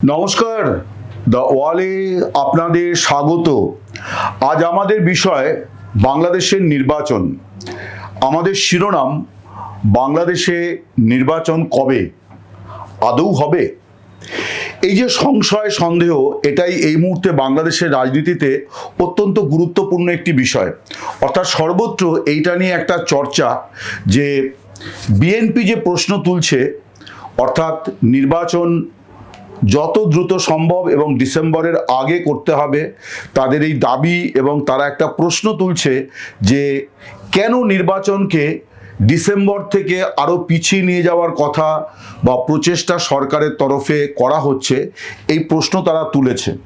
নমস্কার দ্য ওয়ালে আপনাদের স্বাগত। আজ আমাদের বিষয় বাংলাদেশের নির্বাচন। আমাদের শিরোনাম, বাংলাদেশে নির্বাচন কবে? আদৌ হবে? এই যে সংশয়, সন্দেহ, এটাই এই মুহূর্তে বাংলাদেশের রাজনীতিতে অত্যন্ত গুরুত্বপূর্ণ একটি বিষয়। অর্থাৎ সর্বত্র এইটা নিয়ে একটা চর্চা যে বিএনপি যে প্রশ্ন তুলছে, অর্থাৎ নির্বাচন যত দ্রুত সম্ভব এবং ডিসেম্বরের আগে করতে হবে, তাদের এই দাবি এবং তারা একটা প্রশ্ন তুলছে যে কেন নির্বাচনকে ডিসেম্বর থেকে আরও পিছিয়ে নিয়ে যাওয়ার কথা বা প্রচেষ্টা সরকারের তরফে করা হচ্ছে, এই প্রশ্ন তারা তুলেছে।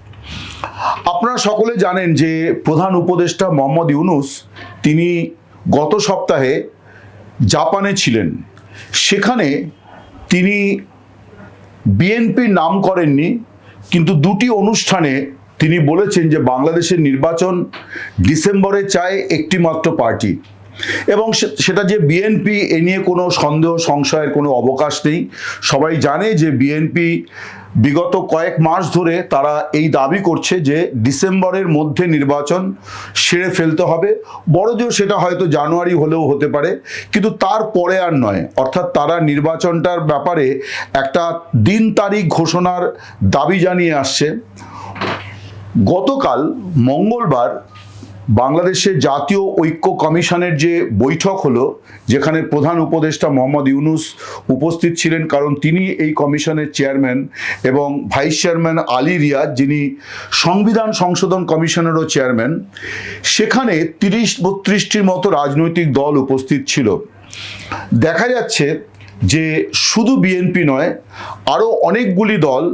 আপনারা সকলে জানেন যে প্রধান উপদেষ্টা মোহাম্মদ ইউনুস, তিনি গত সপ্তাহে জাপানে ছিলেন। সেখানে তিনি বিএনপির নাম করেননি, কিন্তু দুটি অনুষ্ঠানে তিনি বলেছেন যে বাংলাদেশের নির্বাচন ডিসেম্বরে চায় একটি মাত্র পার্টি। এবং সেটা যে বিএনপি এ নিয়ে কোনো সন্দেহ, সংশয়ের কোনো অবকাশ নেই। সবাই জানে যে বিএনপি বিগত কয়েক মাস ধরে তারা এই দাবি করছে যে ডিসেম্বরের মধ্যে নির্বাচন সেরে ফেলতে হবে। বড় জোর সেটা হয়তো জানুয়ারি হলেও হতে পারে, কিন্তু তার পরে আর নয়। অর্থাৎ তারা নির্বাচনটার ব্যাপারে একটা দিন তারিখ ঘোষণার দাবি জানিয়ে আসছে। গতকাল মঙ্গলবার বাংলাদেশের জাতীয় ঐক্য কমিশনের যে বৈঠক হলো, যেখানে প্রধান উপদেষ্টা মোহাম্মদ ইউনুস উপস্থিত ছিলেন, কারণ তিনি এই কমিশনের চেয়ারম্যান এবং ভাইস চেয়ারম্যান আলী রিয়াজ, যিনি সংবিধান সংশোধন কমিশনেরও চেয়ারম্যান, সেখানে তিরিশ বত্রিশটির মতো রাজনৈতিক দল উপস্থিত ছিল। দেখা যাচ্ছে যে শুধু বিএনপি নয়, আরও অনেকগুলি দল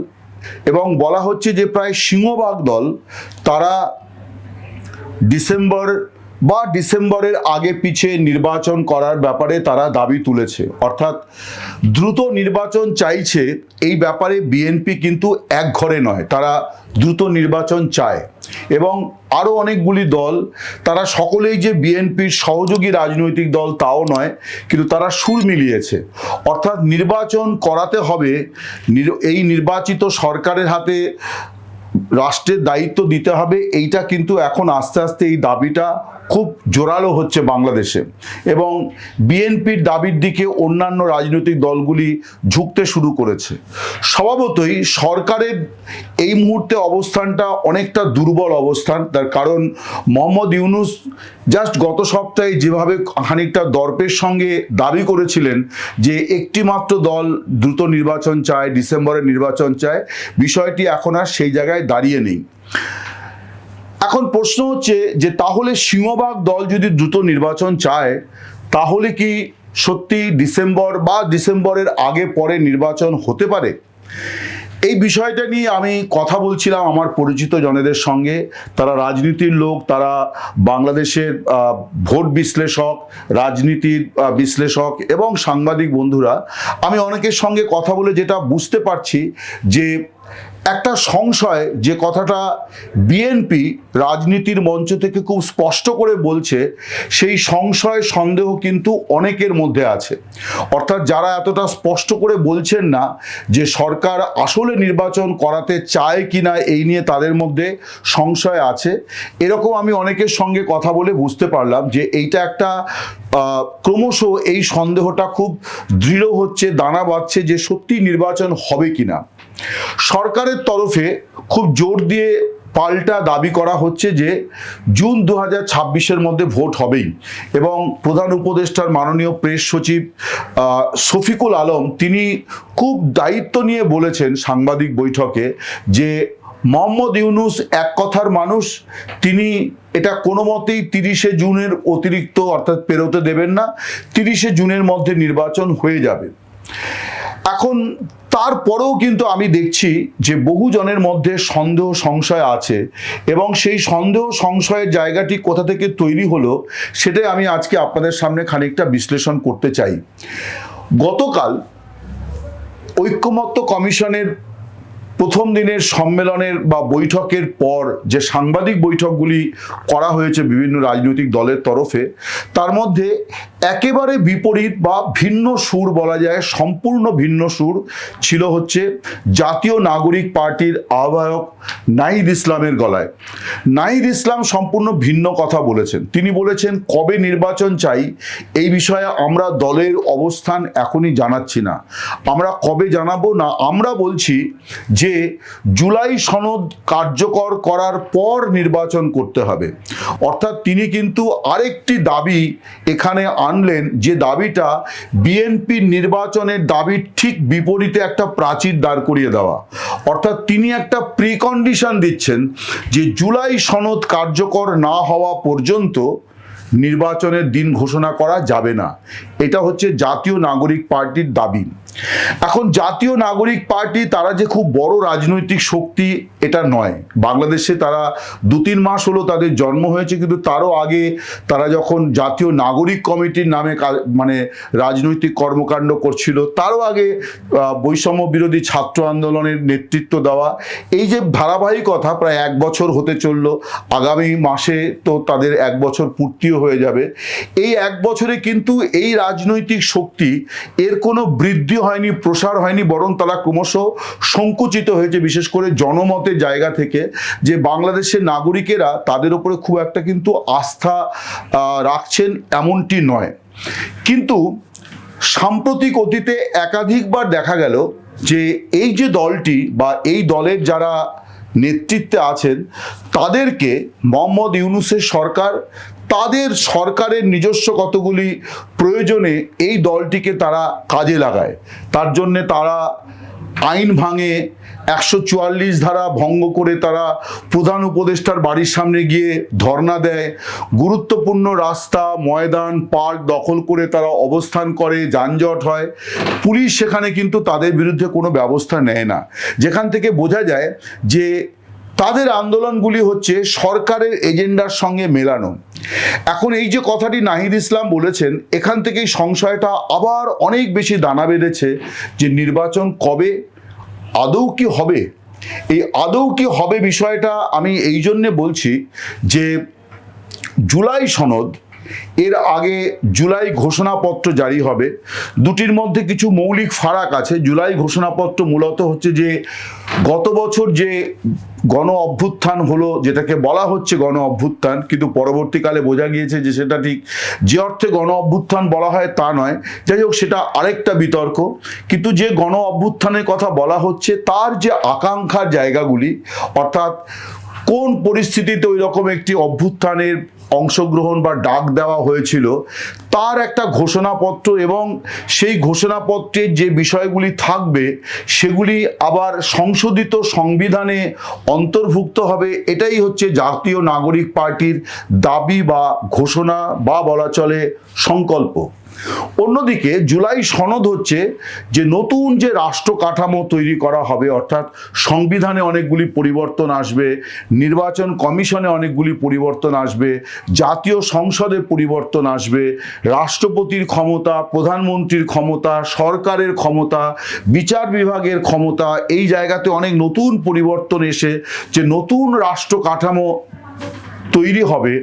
এবং বলা হচ্ছে যে প্রায় সিংহবাগ দল, তারা ডিসেম্বর বা ডিসেম্বরের আগে পিছে নির্বাচন করার ব্যাপারে তারা দাবি তুলেছে। অর্থাৎ দ্রুত নির্বাচন চাইছে, এই ব্যাপারে বিএনপি কিন্তু এক ঘরে নয়, তারা দ্রুত নির্বাচন চায়। এবং আরও অনেকগুলি দল, তারা সকলেই যে বিএনপির সহযোগী রাজনৈতিক দল তাও নয়, কিন্তু তারা সুর মিলিয়েছে। অর্থাৎ নির্বাচন করাতে হবে এই নির্বাচিত সরকারের হাতে রাষ্ট্রের দায়িত্ব দিতে হবে এইটা কিন্তু এখন আস্তে আস্তে এই দাবিটা খুব জোরালো হচ্ছে বাংলাদেশে। এবং বিএনপির দাবির দিকে অন্যান্য রাজনৈতিক দলগুলি ঝুঁকতে শুরু করেছে। স্বভাবতই সরকারের এই মুহূর্তে অবস্থানটা অনেকটা দুর্বল অবস্থান। তার কারণ মোহাম্মদ ইউনুস জাস্ট গত সপ্তাহে যেভাবে খানিকটা দর্পের সঙ্গে দাবি করেছিলেন যে একটিমাত্র দল দ্রুত নির্বাচন চায় ডিসেম্বরে নির্বাচন চায়, বিষয়টি এখন আর সেই জায়গায় দাঁড়িয়ে নেই। এখন প্রশ্ন হচ্ছে যে তাহলে সিংহভাগ দল যদি দ্রুত নির্বাচন চায়, তাহলে কি সত্যি ডিসেম্বর বা ডিসেম্বরের আগে পরে নির্বাচন হতে পারে? এই বিষয়টা নিয়ে আমি কথা বলছিলাম আমার পরিচিত জনেদের সঙ্গে। তারা রাজনীতির লোক, তারা বাংলাদেশের ভোট বিশ্লেষক, রাজনীতির বিশ্লেষক এবং সাংবাদিক বন্ধুরা। আমি অনেকের সঙ্গে কথা বলে যেটা বুঝতে পারছি যে একটা সংশয় যে কথাটা বিএনপি রাজনীতির মঞ্চ থেকে খুব স্পষ্ট করে বলছে, সেই সংশয়, সন্দেহ কিন্তু অনেকের মধ্যে আছে। অর্থাৎ যারা এতটা স্পষ্ট করে বলছেন না যে সরকার আসলে নির্বাচন করাতে চায় কি না এই নিয়ে তাদের মধ্যে সংশয় আছে। এরকম আমি অনেকের সঙ্গে কথা বলে বুঝতে পারলাম যে এইটা একটা ক্রমশ এই সন্দেহটা খুব দৃঢ় হচ্ছে, দানা বাঁধছে যে সত্যি নির্বাচন হবে কিনা। সরকারের তরফে খুব জোর দিয়ে পাল্টা দাবি করা হচ্ছে যে জুন দু হাজার মধ্যে ভোট হবেই এবং প্রধান উপদেষ্টার মাননীয় প্রেস সচিব শফিকুল আলম তিনি খুব দায়িত্ব নিয়ে বলেছেন সাংবাদিক বৈঠকে যে মোহাম্মদ ইউনুস এক কথার মানুষ, তিনি এটা কোনো মতেই তিরিশে জুনের অতিরিক্ত অর্থাৎ পেরোতে দেবেন না, তিরিশে জুনের মধ্যে নির্বাচন হয়ে যাবে। এখন তারপরেও কিন্তু আমি দেখছি যে বহু জনের মধ্যে সন্দেহ, সংশয় আছে এবং সেই সন্দেহ, সংশয়ের জায়গাটি কোথা থেকে তৈরি হলো সেটাই আমি আজকে আপনাদের সামনে খানিকটা বিশ্লেষণ করতে চাই। গতকাল ঐক্যমত্য কমিশনের প্রথম দিনের সম্মেলনের বা বৈঠকের পর যে সাংবাদিক বৈঠকগুলি করা হয়েছে বিভিন্ন রাজনৈতিক দলের তরফে, তার মধ্যে একেবারে বিপরীত বা ভিন্ন সুর বলা যায়, সম্পূর্ণ ভিন্ন সুর ছিল হচ্ছে জাতীয় নাগরিক পার্টির আহ্বায়ক নাহিদ ইসলামের গলায়। নাহিদ ইসলাম সম্পূর্ণ ভিন্ন কথা বলেছেন। তিনি বলেছেন, কবে নির্বাচন চাই এই বিষয়ে আমরা দলের অবস্থান এখনই জানাচ্ছি না। আমরা কবে জানাব না? আমরা বলছি যে জুলাই সনদ কার্যকর করার পর নির্বাচন করতে হবে। অর্থাৎ তিনি কিন্তু আরেকটি দাবি এখানে আনলেন যে দাবিটা বিএনপির নির্বাচনের দাবির ঠিক বিপরীতে একটা প্রাচীর দাঁড় করিয়ে দেওয়া। অর্থাৎ তিনি একটা প্রিকন্ডিশন দিচ্ছেন যে জুলাই সনদ কার্যকর না হওয়া পর্যন্ত নির্বাচনের দিন ঘোষণা করা যাবে না। এটা হচ্ছে জাতীয় নাগরিক পার্টির দাবি। এখন জাতীয় নাগরিক পার্টি, তারা যে খুব বড় রাজনৈতিক শক্তি, এটা নয়। বাংলাদেশে তারা দু তিন মাস হলো তাদের জন্ম হয়েছে, কিন্তু তারও আগে তারা যখন জাতীয় নাগরিক কমিটির নামে মানে রাজনৈতিক কর্মকাণ্ড করছিল, তারও আগে বৈষম্য বিরোধী ছাত্র আন্দোলনের নেতৃত্ব দেওয়া। এই যে ধারাবাহিকতা প্রায় এক বছর হতে চলল, আগামী মাসে তো তাদের এক বছর পূর্তিও হয়ে যাবে। এই এক বছরে কিন্তু এই রাজনৈতিক শক্তি এর কোনো বৃদ্ধি হয়নি, প্রসার হয়নি, বরং তারা ক্রমশ সংকুচিত হয়েছে, বিশেষ করে জনমতের জায়গা থেকে, যে বাংলাদেশের নাগরিকেরা তাদের উপরে খুব একটা কিন্তু আস্থা রাখছেন এমনটি নয়। কিন্তু সাম্প্রতিক অতীতে একাধিকবার দেখা গেল যে এই যে দলটি বা এই দলের যারা নেতৃত্বে আছেন, তাদেরকে মোহাম্মদ ইউনুসের সরকার তাদের সরকারের নিজস্ব কতগুলি প্রয়োজনে এই দলটিকে তারা কাজে লাগায়। তার জন্যে তারা আইন ভাঙে, একশো চুয়াল্লিশ ধারা ভঙ্গ করে তারা প্রধান উপদেষ্টার বাড়ির সামনে গিয়ে ধর্না দেয়। গুরুত্বপূর্ণ রাস্তা, ময়দান, পার্ক দখল করে তারা অবস্থান করে, যানজট হয়। পুলিশ সেখানে কিন্তু তাদের বিরুদ্ধে কোনো ব্যবস্থা নেয় না। যেখান থেকে বোঝা যায় যে তাদের আন্দোলনগুলি হচ্ছে সরকারের এজেন্ডার সঙ্গে মেলানো। এখন এই যে কথাটি নাহিদ ইসলাম বলেছেন, এখান থেকেই সংশয়টা আবার অনেক বেশি দানা বেঁধেছে যে নির্বাচন কবে, আদৌ কি হবে? এই আদৌ কি হবে বিষয়টা আমি এই জন্যে বলছি যে জুলাই সনদ এর আগে জুলাই ঘোষণাপত্র জারি হবে। দুটির মধ্যে কিছু মৌলিক ফারাক আছে। জুলাই ঘোষণাপত্র মূলত হচ্ছে যে, গত বছর যে গণ অভ্যুত্থান হলো, যেটাকে বলা হচ্ছে গণ অভ্যুত্থান, কিন্তু পরবর্তীকালে বোঝা গিয়েছে যে সেটা ঠিক যে অর্থে গণ অভ্যুত্থান বলা হয় তা নয়। যাই হোক, সেটা আরেকটা বিতর্ক। কিন্তু যে গণ অভ্যুত্থানের কথা বলা হচ্ছে, তার যে আকাঙ্ক্ষার জায়গাগুলি, অর্থাৎ কোন পরিস্থিতিতে ওই রকম একটি অভ্যুত্থানের অংশগ্রহণ বা ডাক দেওয়া হয়েছিল, তার একটা ঘোষণাপত্র এবং সেই ঘোষণাপত্রের যে বিষয়গুলি থাকবে, সেগুলি আবার সংশোধিত সংবিধানে অন্তর্ভুক্ত হবে। এটাই হচ্ছে জাতীয় নাগরিক পার্টির দাবি বা ঘোষণা বা বলা চলে সংকল্প। অন্যদিকে জুলাই সনদ হচ্ছে যে নতুন যে রাষ্ট্র কাঠামো তৈরি করা হবে, অর্থাৎ সংবিধানে অনেকগুলি পরিবর্তন আসবে, নির্বাচন কমিশনে অনেকগুলি পরিবর্তন আসবে, জাতীয় সংসদে পরিবর্তন আসবে, রাষ্ট্রপতির ক্ষমতা, প্রধানমন্ত্রীর ক্ষমতা, সরকারের ক্ষমতা, বিচার বিভাগের ক্ষমতা, এই জায়গাতে অনেক নতুন পরিবর্তন এসে যে নতুন রাষ্ট্র কাঠামো তৈরি হবে,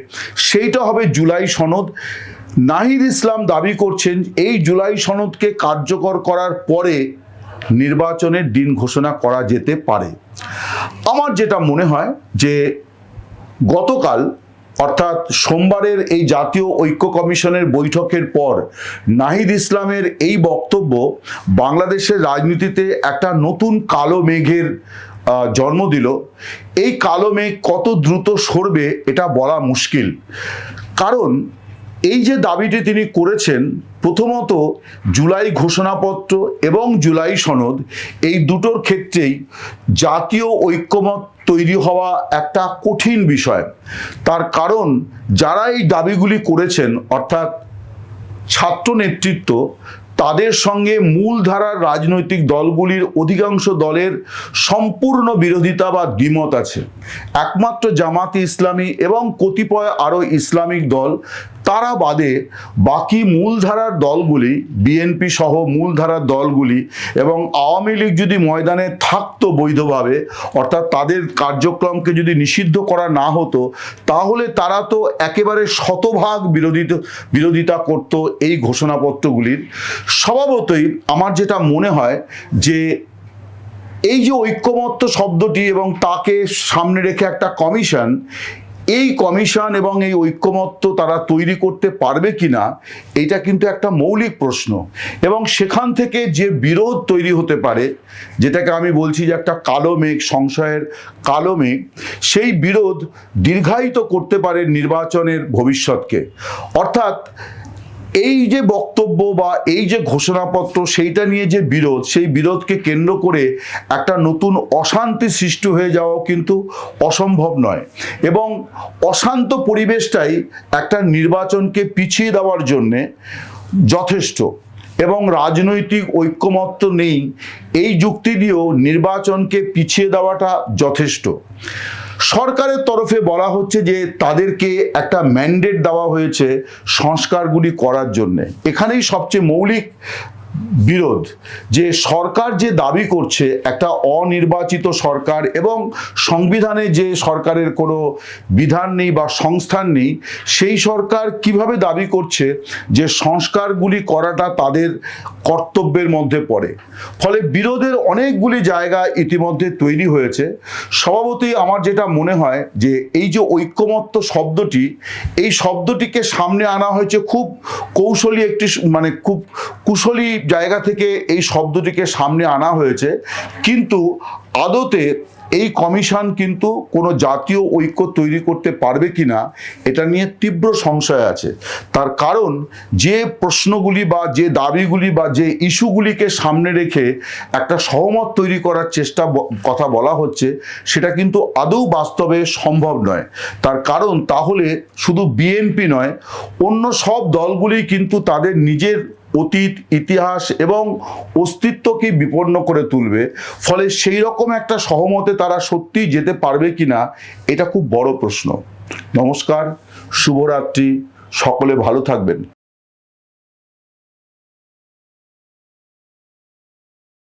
সেইটা হবে জুলাই সনদ। নাহিদ ইসলাম দাবি করছেন এই জুলাই সনদকে কার্যকর করার পরে নির্বাচনের দিন ঘোষণা করা যেতে পারে। আমার যেটা মনে হয় যে গতকাল, অর্থাৎ সোমবারের এই জাতীয় ঐক্য কমিশনের বৈঠকের পর নাহিদ ইসলামের এই বক্তব্য বাংলাদেশের রাজনীতিতে একটা নতুন কালো মেঘের জন্ম দিল। এই কালো মেঘ কত দ্রুত সরবে এটা বলা মুশকিল। কারণ এই যে দাবিটি তিনি করেছেন, প্রথমত জুলাই ঘোষণাপত্র এবং জুলাই সনদ, এই দুটোর ক্ষেত্রেই জাতীয় ঐক্যমত তৈরি হওয়া একটা কঠিন বিষয়। তার কারণ, যারা এই দাবিগুলি করেছেন, অর্থাৎ ছাত্র নেতৃত্ব, তাদের সঙ্গে মূলধারার রাজনৈতিক দলগুলির অধিকাংশ দলের সম্পূর্ণ বিরোধিতা বা দ্বিমত আছে। একমাত্র জামাতি ইসলামী এবং কতিপয় আরও ইসলামিক দল তারা বাদে বাকি মূলধারার দলগুলি বিএনপি সহ মূলধারার দলগুলি এবং আওয়ামী লীগ যদি ময়দানে থাকতো বৈধভাবে, অর্থাৎ তাদের কার্যক্রমকে যদি নিষিদ্ধ করা না হতো, তাহলে তারা তো একেবারে শতভাগ বিরোধিত, বিরোধিতা করত এই ঘোষণাপত্রগুলির। স্বভাবতই আমার যেটা মনে হয় যে এই যে ঐক্যমত্য শব্দটি এবং তাকে সামনে রেখে একটা কমিশন এই কমিশন এবং এই ঐক্যমত্য তারা তৈরি করতে পারবে কিনা, এটা কিন্তু একটা মৌলিক প্রশ্ন। এবং সেখান থেকে যে বিরোধ তৈরি হতে পারে, যেটাকে আমি বলছি যে একটা কালো মেঘ, সংশয়ের কালো মেঘ, সেই বিরোধ দীর্ঘায়িত করতে পারে নির্বাচনের ভবিষ্যৎকে। অর্থাৎ এই যে বক্তব্য বা এই যে ঘোষণাপত্র, সেইটা নিয়ে যে বিরোধ, সেই বিরোধকে কেন্দ্র করে একটা নতুন অশান্তি সৃষ্টি হয়ে যাওয়াও কিন্তু অসম্ভব নয়। এবং অশান্ত পরিবেশটাই একটা নির্বাচনকে পিছিয়ে দেওয়ার জন্যে যথেষ্ট। এবং রাজনৈতিক ঐক্যমত্য নেই, এই যুক্তি দিয়েও নির্বাচনকে পিছিয়ে দেওয়াটা যথেষ্ট। সরকারের তরফে বলা হচ্ছে যে তাদেরকে একটা ম্যান্ডেট দেওয়া হয়েছে সংস্কারগুলি করার জন্যে। এখানেই সবচেয়ে মৌলিক বিরোধ, যে সরকার যে দাবি করছে একটা অনির্বাচিত সরকার এবং সংবিধানে যে সরকারের কোনো বিধান নেই বা সংস্থান নেই, সেই সরকার কীভাবে দাবি করছে যে সংস্কারগুলি করাটা তাদের কর্তব্যের মধ্যে পড়ে? ফলে বিরোধের অনেকগুলি জায়গা ইতিমধ্যে তৈরি হয়েছে। স্বভাবতই আমার যেটা মনে হয় যে এই যে ঐক্যমত্য শব্দটি, এই শব্দটিকে সামনে আনা হয়েছে খুব কৌশলী একটি মানে খুব কুশলী জায়গা থেকে এই শব্দটিকে সামনে আনা হয়েছে। কিন্তু আদতে এই কমিশন কিন্তু কোনো জাতীয় ঐক্য তৈরি করতে পারবে কিনা, এটা নিয়ে তীব্র সংশয় আছে। তার কারণ যে প্রশ্নগুলি বা যে দাবিগুলি বা যে ইস্যুগুলিকে সামনে রেখে একটা সহমত তৈরি করার চেষ্টা কথা বলা হচ্ছে, সেটা কিন্তু আদৌ বাস্তবে সম্ভব নয়। তার কারণ তাহলে শুধু বিএনপি নয়, অন্য সব দলগুলি কিন্তু তাদের নিজের অতীত, ইতিহাস এবং অস্তিত্বকে বিপন্ন করে তুলবে। ফলে সেই রকম একটা সহমতে তারা সত্যি যেতে পারবে কিনা, এটা খুব বড় প্রশ্ন। নমস্কার, শুভরাত্রি। সকলে ভালো থাকবেন।